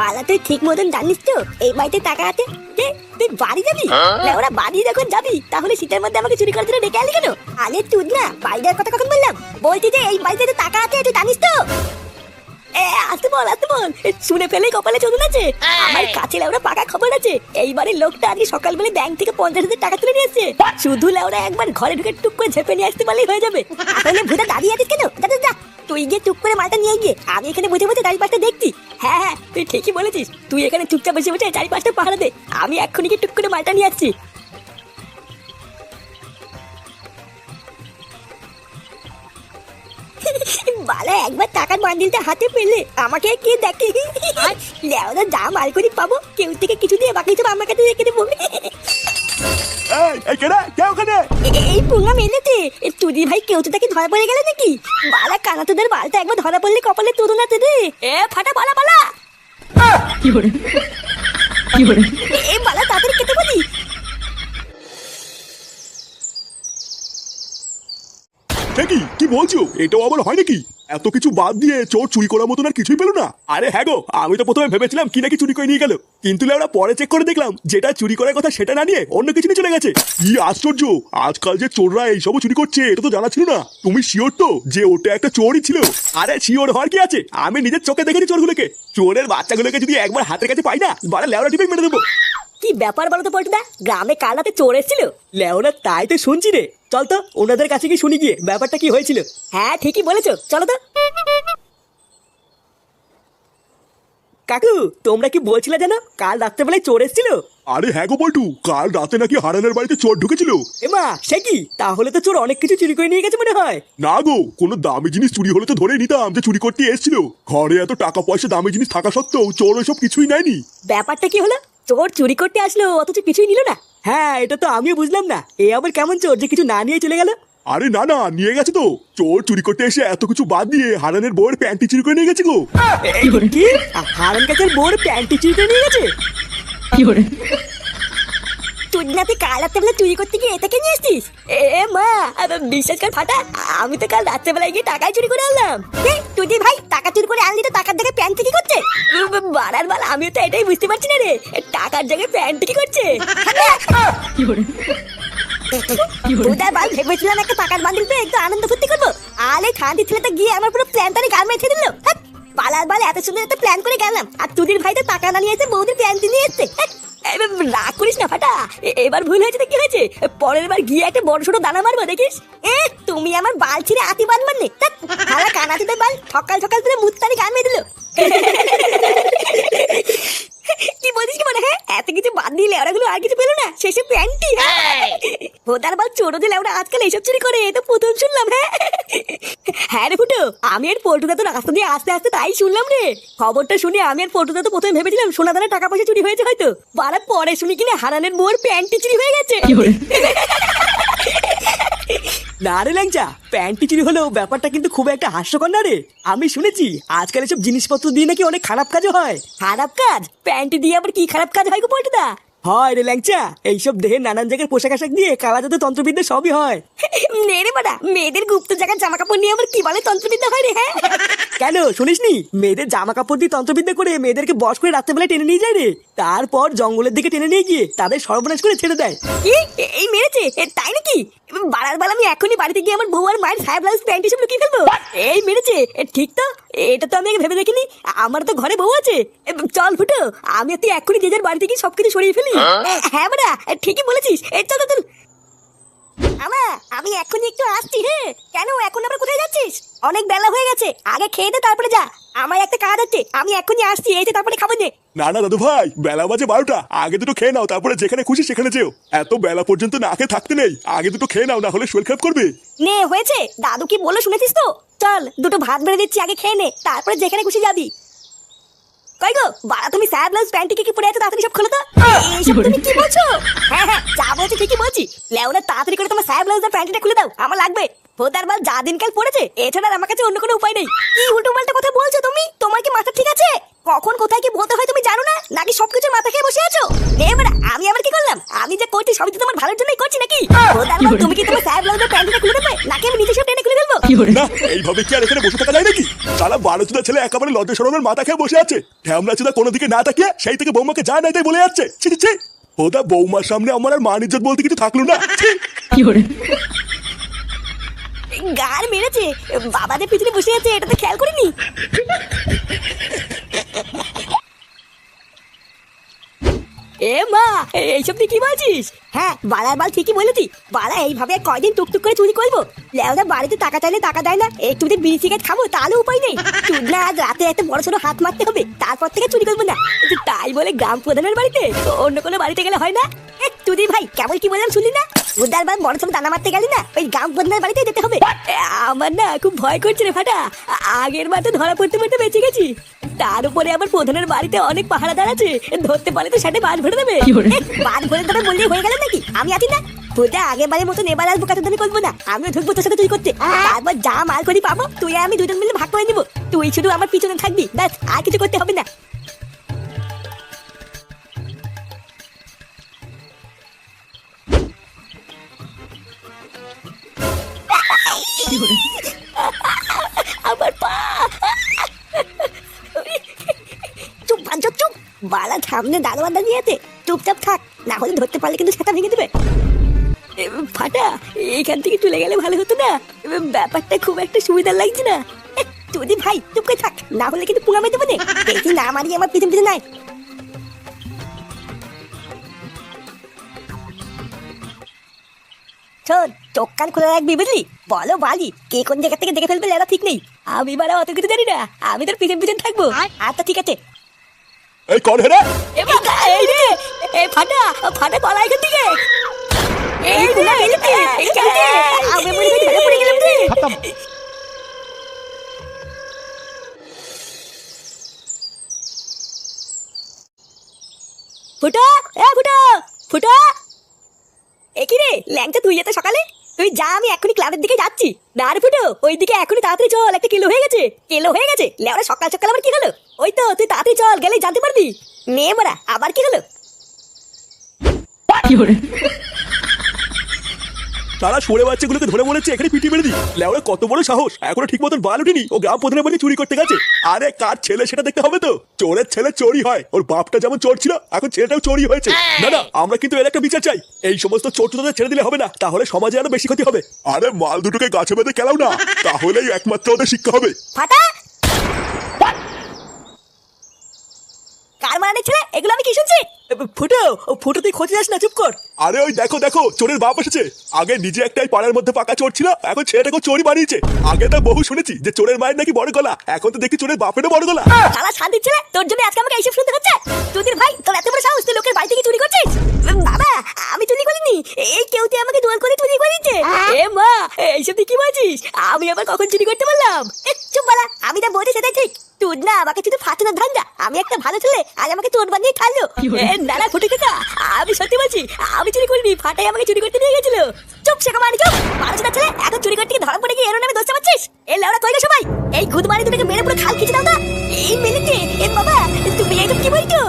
বালা তুই ঠিক মতন জানিস তো এই বাড়িতে টাকা আছে তুই বাড়ি যাবি। না ওরা বাড়ি যখন যাবি তাহলে শীতের মধ্যে আমাকে চুরি করার জন্য ডেকে আলি কেন? আরে তুই না যাওয়ার কথা কখন বললাম? বলছি যে এই বাড়িতে যে টাকা আছে তুই জানিস তো? এ আসতে বল আসতে বল শুনে ফেলে কপালে চলুন আছে। আমার কাছে লেওরা পাকা খবর আছে। এইবারের লোকটা আজকে সকালবেলা ব্যাংক থেকে পঞ্চাশ হাজার টাকা তুলে নিয়েছে শুধু লেওরা একবার ঘরে ঢুকে টুক করে ঝেপে নিয়ে আসতে পারলেই হয়ে যাবে। তাহলে ভূতা দাঁড়িয়ে আছিস কেন? যা। তুই গিয়ে টুক করে মালটা নিয়ে গিয়ে। আমি এখানে বসে বসে চারিপাশটা দেখছি। হ্যাঁ হ্যাঁ তুই ঠিকই বলেছিস। তুই এখানে চুপচাপ বসে বসে চারিপাশটা পাহারা দে। আমি এক্ষুনি গিয়ে টুক করে মালটা নিয়ে আসছি। বালা, একবার টাকার বান্ডিলটা হাতে পেলে আমাকে কে দেখে? লেওদা যা মাল করি পাবো, কেউ থেকে কিছু দিয়ে বাকি সব আমার কাছে রেখে দেবো। এই পুঙ্গা মেলেতে তুদি ভাই কেউ তো তাকে ধরা পড়ে গেলে নাকি? বালা কানা তোদের বালটা একবার ধরা পড়লে কপালে তুদু না রে এ ফাটা বালা বালা। এ- এ বালা তাড়াতাড়ি কেটে বলি। কি কি বলছো? এটাও আবার হয় নাকি? এত কিছু বাদ দিয়ে চোর চুরি করার মতন আর কিছুই পেল না? আরে হ্যাঁ গো আমি তো প্রথমে ভেবেছিলাম কি নাকি চুরি করে নিয়ে গেল। কিন্তু ওরা পরে চেক করে দেখলাম যেটা চুরি করার কথা সেটা না নিয়ে অন্য কিছু নিয়ে চলে গেছে। কি আশ্চর্য! আজকাল যে চোররা এইসবও চুরি করছে এটা তো জানা ছিল না। তুমি শিওর তো যে ওটা একটা চোরই ছিল? আরে শিওর হওয়ার কি আছে? আমি নিজের চোখে দেখেছি চোরগুলোকে। চোরের বাচ্চাগুলোকে যদি একবার হাতের কাছে পাই না বাড়া লেওড়া টিপে মেরে দেবো। কি ব্যাপার বলো তো পল্টুদা? গ্রামে কাল রাতে চোর এসেছিল? লেওনা তাই তো শুনছি রে। চল তো ওনাদের কাছে কি শুনি গিয়ে ব্যাপারটা কি হয়েছিল? হ্যাঁ ঠিকই বলেছ চলো তো। কাকু তোমরা কি বলছিলে জানো কাল রাত্রেবেলায় চোর এসেছিল? আরে হ্যাঁ গো বল্টু কাল রাতে নাকি হারানের বাড়িতে চোর ঢুকেছিল। এমা সে কি? তাহলে তো চোর অনেক কিছু চুরি করে নিয়ে গেছে মনে হয়। না গো কোনো দামি জিনিস চুরি হলে তো ধরে নিতাম যে চুরি করতে এসেছিল। ঘরে এত টাকা পয়সা দামি জিনিস থাকা সত্ত্বেও চোর ওসব কিছুই নেয়নি। ব্যাপারটা কি হলো? চোর চুরি করতে আসলো অথচ কিছুই নিল না। হ্যাঁ এটা তো আমিও বুঝলাম না। এ আবার কেমন চোর যে কিছু না নিয়ে চলে গেল? আরে না না নিয়ে গেছে তো। চোর চুরি করতে এসে এত কিছু বাদ দিয়ে হারানের বউয়ের প্যান্টি চুরি করে নিয়ে গেছে গো। কি? হারান কাছের বোর প্যান্টি চুরি করে নিয়ে গেছে? তুই না তুই কাল রাত্রেবেলা চুরি করতে গিয়ে এটাকে নিয়ে এসছিস? এ মা বিশ্বাস কর ফাটা আমি তো কাল রাত্রেবেলায় গিয়ে টাকাই চুরি করে আনলাম। তুই ভাই টাকা চুরি করে আনলি তো টাকার জায়গায় প্যান্ট কি করছে? বাড়ার বাল আমিও তো এটাই বুঝতে পারছি না রে। টাকার জায়গায় প্যান্ট কি করছে। হ্যাঁ, পালার বাল এত সুন্দর একটা প্ল্যান করে গেলাম। আর তুদির ভাই তো টাকা না নিয়ে এসে বৌদির প্যান্ট নিয়ে এসছে। হ্যাঁ, রাগ করিস না, ফাটা। এবার ভুল হয়েছে তো কি হয়েছে? পরের বার গিয়ে একটা বড় ছোট দানা মারবো, দেখিস? এ, তুমি আমার বাল ছিঁড়ে আতি বান মারলে কানাতিদের বাল সকাল সকাল তুলে মুত্তারি গান মেয়ে দিল কি বলিস কি মানে হ্যাঁ এত কিছু বাদ দিলে ওরাগুলো আর কিছু পেল না। শেষে প্যান্টি ভোটার বাল চোরো দিলে ওরা আজকাল এইসব চুরি করে এ তো প্রথম শুনলাম হ্যাঁ। হ্যাঁ রে ফুটো আমি আর পল্টুদা তো রাস্তা দিয়ে আস্তে আস্তে তাই শুনলাম রে। খবরটা শুনে আমি আর পল্টুদা তো প্রথমে ভেবেছিলাম সোনাদানের টাকা পয়সা চুরি হয়েছে হয়তো। বারা পরে শুনি কিনা হারানের বোর প্যান্টি চুরি হয়ে গেছে। না রে ল্যাংচা প্যান্টি চুরি হলেও ব্যাপারটা কিন্তু খুব একটা হাস্যকর না রে। আমি শুনেছি আজকাল এসব জিনিসপত্র দিয়ে নাকি অনেক খারাপ কাজও হয়। খারাপ কাজ? প্যান্টি দিয়ে আবার কি খারাপ কাজ হয় গো পল্টুদা হয় রে ল্যাংচা এইসব দেহের নানান জায়গায় পোশাক আশাক দিয়ে কালা যাতে তন্ত্রবিদ্যা সবই হয়। নেড়ে বাড়া মেয়েদের গুপ্ত জায়গার জামা কাপড় নিয়ে আবার কি বলে তন্ত্রবিদ্যা হয় রে হ্যাঁ? কেন? শুনিসনি? মেয়েদের জামা কাপড় দিয়ে তন্ত্রবিদ্যা করে মেয়েদেরকে বস করে রাত্রেবেলায় টেনে নিয়ে যায় রে। তারপর জঙ্গলের দিকে টেনে নিয়ে গিয়ে তাদের সর্বনাশ করে ছেড়ে দেয়। কি? এই মেরেছে? তাই নাকি? বাড়ার বেলা আমি এখনই বাড়িতে গিয়ে আমার বউ আর মায়ের সাহেব ব্লাউজ প্যান্ট এসব লুকিয়ে ফেলব। এই মেরেছে? ঠিক তো? এটা তো আমি ভেবে দেখিনি। আমার তো ঘরে বউ আছে। চল ফুটো আমি তুই এক্ষুনি যে যার বাড়িতে গিয়ে সবকিছু সরিয়ে ফেলি। হ্যাঁ বাড়া ঠিকই বলেছিস। চল, চল। আমা আমি এখনই একটু আসছি হ্যাঁ কেন এখন আবার কোথায় যাচ্ছিস? অনেক বেলা হয়ে গেছে। আগে খেয়ে দে তারপরে যা। আমার একটা কাজ আছে। আমি এখনই আসছি তারপরে খাব নে। না না দাদু ভাই বেলা বাজে বারোটা। আগে দুটো খেয়ে নাও তারপরে যেখানে খুশি সেখানে যেও। এত বেলা পর্যন্ত না খেয়ে থাকতে নেই। আগে দুটো খেয়ে নাও না হলে শরীর খারাপ করবে। নে হয়েছে। দাদু কি বলে শুনেছিস তো? চল দুটো ভাত বেড়ে দিচ্ছি আগে খেয়ে নে। তারপরে যেখানে খুশি যাবি। কই গো বাড়া তুমি স্যার প্যান্টি কি পরে আছো তাড়াতাড়ি সব খোলো তো। এইসব তুমি কি বলছো? হ্যাঁ হ্যাঁ যা বলছি ঠিকই বলছি। লেওনা তাড়াতাড়ি করে তোমার স্যার প্যান্টিটা খুলে দাও আমার লাগবে। ভোদার বাল যা দিনকাল পড়েছে এছাড়া আমার কাছে অন্য কোনো উপায় নেই। কি উল্টো পাল্টা কথা বলছো তুমি? তোমার কি মাথা ঠিক আছে? কখন কোথায় কি বলতে হয় তুমি জানো না? নাকি সবকিছু মাথা খেয়ে বসে আছো? এবার আমি আবার কি করলাম? আমি যে করছি সবই তো তোমার ভালোর জন্যই করছি নাকি? ভোদার বাল তুমি কি তোমার স্যার ব্লাউজ আর প্যান্টিটা খুলে দেবে? নাকি আমি নিজে সব না এইভাবে কি আর এখানে বসে থাকা যায় নাকি? সারা বারো চুদা ছেলে একেবারে লজ্জা সরমের মাথা খেয়ে বসে আছে। ঢ্যামলা চুদা কোনো দিকে না তাকিয়ে সেই থেকে বৌমাকে যা নাই তাই বলে যাচ্ছে। ছি ছি, ওদা বৌমার সামনে আমার আর মান ইজ্জত বলতে কিছু থাকল না। ছি। গার মেরেছে। বাবাদের পিছনে বসে আছে এটা তো খেয়াল করিনি? এ মা এইসব তুই কি বলছিস? হ্যাঁ বাড়ার বাল ঠিকই বলেছি। বাড়া এইভাবে কয়দিন টুকটুক করে চুরি করব? লেওদা বাড়িতে টাকা চাইলে টাকা দেয় না, একটু যদি বিড়ি সিগারেট খাব, তাহলে উপায় নেই। তুই না আজ রাতে একটা বড় সড়ো হাত মারতে হবে, তারপর থেকে চুরি করব না। তাই বলে গ্রাম প্রধানের বাড়িতে, অন্য কোনো বাড়িতে গেলে হয় না? তুই ভাই কেমন কি বললাম শুনলি না? উদার বার বড় সড়ো দানা মারতে গেলি না, ওই গ্রাম প্রধানের বাড়িতে যেতে হবে। আমার না খুব ভয় করছে রে ফাটা। আগের বার তো ধরা পড়তে পড়তে বেঁচে গেছি। তার উপরে আবার প্রধানের বাড়িতে অনেক পাহারাদার আছে। ধরতে পারলে তো সাথে বাদ ভরে দেবে। বাদ ভরে দেবে বললেই হয়ে গেল নাকি? আমি আছি না। তোটা আগের বারের মতন এবার আসব কাছে দাবি করব না। আমিও ঢুকবো তোর সাথে তুই করতে। তারপর যা মাল করি পাবো তুই আমি দুজন মিলে ভাগ করে নিবো। তুই শুধু আমার পিছনে থাকবি ব্যাস আর কিছু করতে হবে না। আমার পা। চুপ বাঞ্চব চুপ। বালা সামনে দারোয়ান দাঁড়িয়ে আছে। চুপচাপ থাক, না হলে ধরতে পারলে কিন্তু সেটা ভেঙে দেবে। ফাটা, এখান থেকে চলে গেলে ভালো হতো না। ব্যাপারটা খুব একটা সুবিধা লাগছে না। তুই ভাই, চুপ করে থাক, না হলে কিন্তু পুঙ্গা মেতে বনে দেখি না মারিয়ে আমার পিছন পিছন নাই শোন চোখ কান খুলে রাখবি বুঝলি বলো বালি কে কোন জায়গা থেকে দেখে ফেলবে লেলা ঠিক নেই আমি বারা অত কিছু জানি না আমি তোর পিছন পিছন থাকব আচ্ছা ঠিক আছে এই কর হেরে এ বাবা, এই রে এই ফাটা ফাটা পালা এখান থেকে এই মেলেছে এই চলছে আমি মনে করি পড়ে গেলাম রে ফুটা এ ফুটা ফুটা এ কি রে ল্যাংচা তুই যেতে সকালে? তুই যা, আমি এখনই ক্লাবের দিকে যাচ্ছি। রে ফুটো ওই দিকে এখনই তাড়াতাড়ি চল, একটা কিলো হয়ে গেছে। কিলো হয়ে গেছে? লেওরা সকাল সকাল আবার কি হলো? ওই তো, তুই তাড়াতাড়ি চল, গেলেই জানতে পারবি। নে মোরা আবার কি হলো? তারা সরে বাচ্চাগুলোকে ধরে বলেছে, এখানে পিটি মেরে দি লেওরা কত বড় সাহস। এখনও ঠিক মতন বাল উঠিনি ও গ্রাম প্রধানের বাড়ি চুরি করতে গেছে। আরে, কার ছেলে সেটা দেখতে হবে তো? চোরের ছেলে চোরই হয়। ওর বাপটা যেমন চোর ছিল, এখন ছেলেটাও চোরই হয়েছে। না না, আমরা কিন্তু এর একটা বিচার চাই। এই সমস্ত চোর চোরদের ছেড়ে দিলে হবে না। তাহলে সমাজে আরও বেশি ক্ষতি হবে। আরে, মাল দুটোকে গাছে বেঁধে খেলাও না। তাহলেই একমাত্র ওদের শিক্ষা হবে। ফাটা কার মানে ছেলে? এগুলো আমি কি শুনছি? ফুটো ও ফুটো তুই খোঁজ যাস না চুপ কর। আরে ওই দেখো দেখো চোরের বাপ এসেছে। আগে নিজে একটাই পাড়ার মধ্যে পাকা চোর ছিল এখন ছেলেটাকে চোরই বানিয়েছে। আগে তো বহু শুনেছি যে চোরের মায়ের নাকি বড় গলা এখন তো দেখি চোরের বাপেরও বড় গলা। শালা শান্তি ছেলে তোর জন্য আজকে আমাকে এইসব শুনতে হচ্ছে? তোদের ভাই তোর এত বড় সাহস তুই লোকের বাড়ি থেকে চুরি করছিস? বাবা আমি চুরি করিনি। এই কেউ তুই আমাকে দোয়াল করে চুরি করে দিচ্ছে এ মা এইসব তুই কি বলছিস? আমি আবার কখন চুরি করতে পারলাম চুপ বলা আমি যা বলছি সেটাই ঠিক। তুই না আমাকে শুধু ফাটানোর ধান্দা আমি একটা ভালো ছেলে আজ আমাকে চোর বানিয়ে এ নানা ফুটে কাকা আমি সত্যি বলছি আমি চুরি করিনি ফাটাই আমাকে চুরি করতে নিয়ে গেছিল চুপ সে মানে চুপ মানুষটা ছেলে এখন চুরি করতে ধরা পড়ে গিয়ে এর নামে দোষ চাপাচ্ছিস এ লেওড়া কই গো সবাই এই গুদ মারি দুটোকে মেরে পুরো খাল খিচে দাও না এই মেলিতে এ বাবা তুমি এইসব কি বলছো